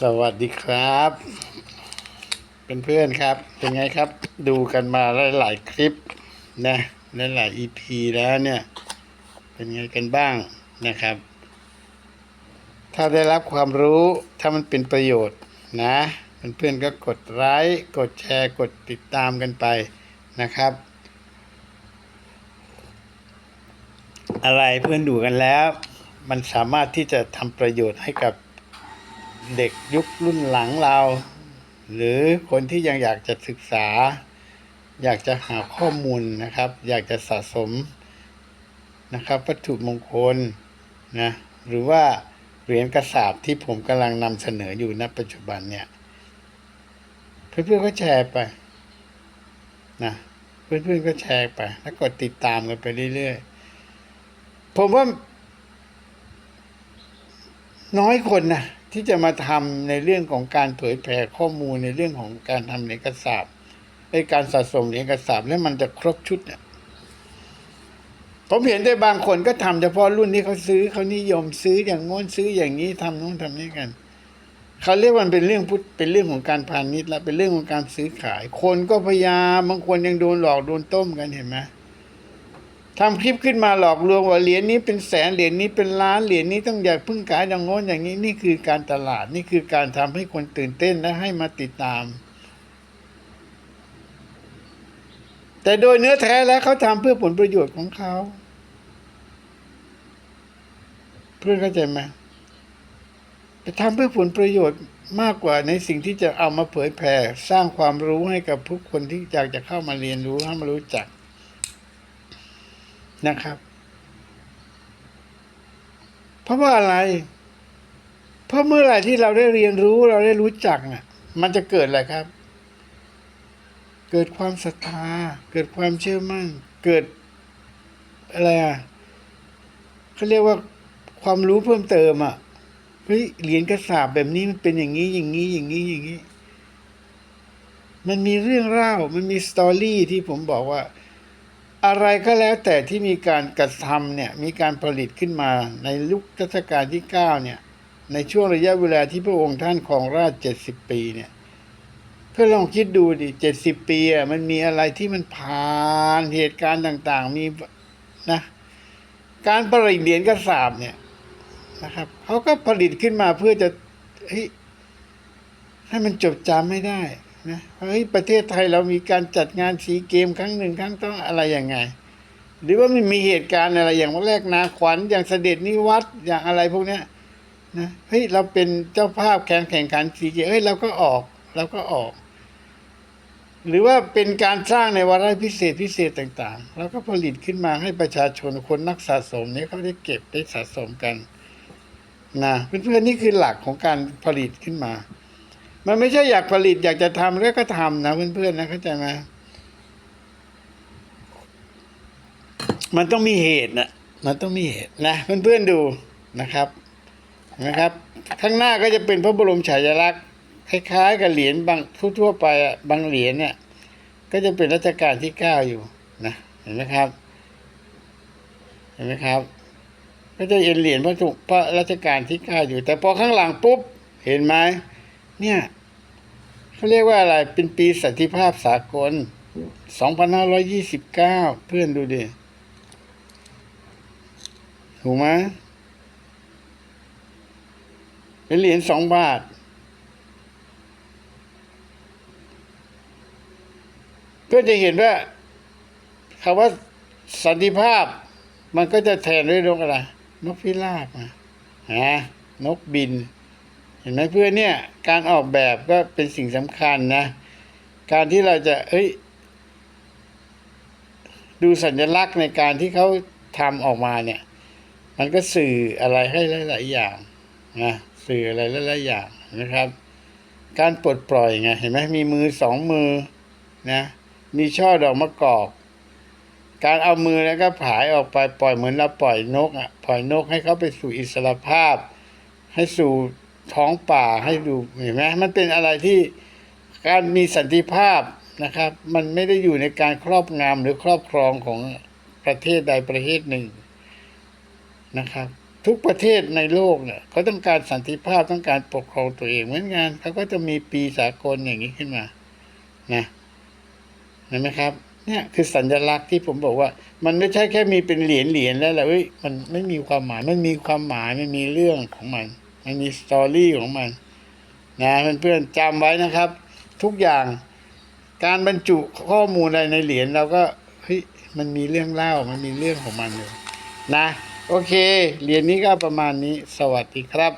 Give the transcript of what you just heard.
สวัสดีครับ เป็นเพื่อนครับ เป็นไงครับ ดูกันมาหลายๆคลิปนะหลายๆ EP แล้วเนี่ย เป็นไงกันบ้างนะครับ ถ้าได้รับความรู้ถ้ามันเป็นประโยชน์นะเพื่อนๆก็กดไลค์กดแชร์กดติดตามกันไปนะครับ อะไรเพื่อนดูกันแล้ว มันสามารถที่จะทำประโยชน์ให้กับ เด็กยุครุ่นหลังเรา หรือคนที่ยังอยากจะศึกษา อยากจะหาข้อมูลนะครับ อยากจะสะสมนะครับ วัตถุมงคลนะหรือว่าเหรียญกระสาบที่ผมกำลังนำเสนออยู่ณปัจจุบันเนี่ย เพื่อนๆก็แชร์ไปนะเพื่อนๆก็แชร์ไป แล้วกดติดตามกันไปเรื่อยๆ ผมว่าน้อยคนนะ ที่จะมาทำในเรื่องของการเผยแผ่ข้อมูลในเรื่องของการทำเหรียญกระสาบในการสะสมเหรียญกระสาบแล้วมันจะครบชุดเนี่ยผมเห็นได้บางคนก็ทำเฉพาะรุ่นที่เขาซื้อเขานิยมซื้ออย่างโน้นซื้ออย่างนี้ทำโน้นทำนี้กันเขาเรียกว่าเป็นเรื่องพุทธเป็นเรื่องของการพาณิชย์ละเป็นเรื่องของการซื้อขาย คนก็พยายามบางคนยังโดนหลอกโดนต้มกันเห็นไหม ทำคลิปขึ้นมาหลอกลวงว่าเหรียญนี้เป็นแสนเหรียญนี้เป็นล้านเหรียญนี้ต้องอยากพึ่งขายอย่างโน้นอย่างนี้นี่คือการตลาดนี่คือการทำให้คนตื่นเต้นและให้มาติดตาม แต่โดยเนื้อแท้แล้วเขาทำเพื่อผลประโยชน์ของเขาเพื่อนเข้าใจไหมไปทำเพื่อผลประโยชน์มากกว่าในสิ่งที่จะเอามาเผยแผ่สร้างความรู้ให้กับผู้คนที่อยากจะเข้ามาเรียนรู้ให้มารู้จัก นะครับ เพราะว่าอะไร เพราะเมื่อไหร่ที่เราได้เรียนรู้เราได้รู้จักน่ะมันจะเกิดอะไรครับ เกิดความศรัทธา เกิดความเชื่อมั่น เกิดอะไรอะเขาเรียกว่าความรู้เพิ่มเติมอะเฮ้ยเหรียญกระสาบแบบนี้มันเป็นอย่างนี้อย่างนี้อย่างนี้อย่างนี้ มันมีเรื่องเล่ามันมีสตอรี่ที่ผมบอกว่า อะไรก็แล้วแต่ที่มีการกระทำเนี่ยมีการผลิตขึ้นมาในยุครัชกาลที่เก้าเนี่ยในช่วงระยะเวลาที่พระองค์ท่านครองราชเจ็ดสิบปีเนี่ยเพื่อลองคิดดูดิเจ็ดสิบปีอะมันมีอะไรที่มันผ่านเหตุการณ์ต่างๆ มีนะการผลิตเหรียญกระสาบเนี่ยนะครับเขาก็ผลิตขึ้นมาเพื่อจะเฮ้ให้มันจดจำไม่ได้ นะเฮ้ยประเทศไทยเรามีการจัดงานสีเกมครั้งหนึ่งครั้งต้องอะไรยังไง หรือว่ามันมีเหตุการณ์อะไรอย่างแรกนาขวัญอย่างเสด็จนิวัตอย่างอะไรพวกเนี้ยนะเฮ้ยเราเป็นเจ้าภาพแข่งแข่งขันสีเกมเฮ้ยเราก็ออกเราก็ออก หรือว่าเป็นการสร้างในวาระพิเศษพิเศษต่างๆ แล้วก็ผลิตขึ้นมาให้ประชาชนคนนักสะสมเนี่ยเขาได้เก็บได้สะสมกันนะเพื่อนๆนี่คือหลักของการผลิตขึ้นมา มันไม่ใช่อยากผลิตอยากจะทำแล้วก็ทำนะเพื่อนๆนะเข้าใจไหมมันต้องมีเหตุนะมันต้องมีเหตุนะเพื่อนๆดูนะครับนะครับ ข้างหน้าก็จะเป็นพระบรมฉายาลักษณ์คล้ายๆ กับเหรียญบางทั่วๆไปอะบางเหรียญเนี่ยก็จะเป็นรัชกาลที่เก้าอยู่นะเห็นไหมครับ เห็นไหมครับ ก็จะเห็นเหรียญพระพระรัชกาลที่เก้าอยู่ แต่พอข้างหลังปุ๊บเห็นไหม เนี่ยเขาเรียกว่าอะไรเป็นปีสันติภาพสากล 2529 เพื่อนดูดิ ถูกไหมเป็นเหรียญสองบาท ก็จะเห็นว่าคำว่าสันติภาพ มันก็จะแทนด้วยนกอะไร นกพิราบนะฮะนกบิน เห็นไหมเพื่อนเนี่ยการออกแบบก็เป็นสิ่งสำคัญนะ การที่เราจะเอ้ย ดูสัญลักษณ์ในการที่เขาทำออกมาเนี่ย มันก็สื่ออะไรให้หลาย ๆ อย่างนะสื่ออะไรหลาย ๆ อย่างนะครับ การปลดปล่อยไงเห็นไหมมีมือสองมือนะมีช่อดอกมะกอก การเอามือแล้วก็ผายออกไปปล่อยเหมือนเราปล่อยนกอะปล่อยนกให้เขาไปสู่อิสรภาพ ให้สู่ ท้องป่าให้ดูเห็นไหมมันเป็นอะไรที่การมีสันติภาพนะครับ มันไม่ได้อยู่ในการครอบงำหรือครอบครองของประเทศใดประเทศหนึ่งนะครับ ทุกประเทศในโลกเนี่ยเขาต้องการสันติภาพต้องการปกครองตัวเองเหมือนกันเขาก็จะมีปีสากลอย่างนี้ขึ้นมานะเห็นไหมครับเนี่ยคือสัญลักษณ์ที่ผมบอกว่า มันไม่ใช่แค่มีเป็นเหรียญเหรียญแล้วแหละเว้ยมันไม่มีความหมายมันมีความหมายมันมีเรื่องของมัน มันมีสตอรี่ของมันนะเพื่อนๆจำไว้นะครับ ทุกอย่างการบรรจุข้อมูลอะไรในเหรียญเราก็เฮ้ยมันมีเรื่องเล่ามันมีเรื่องของมันอยู่นะ โอเคเหรียญนี้ก็ประมาณนี้สวัสดีครับ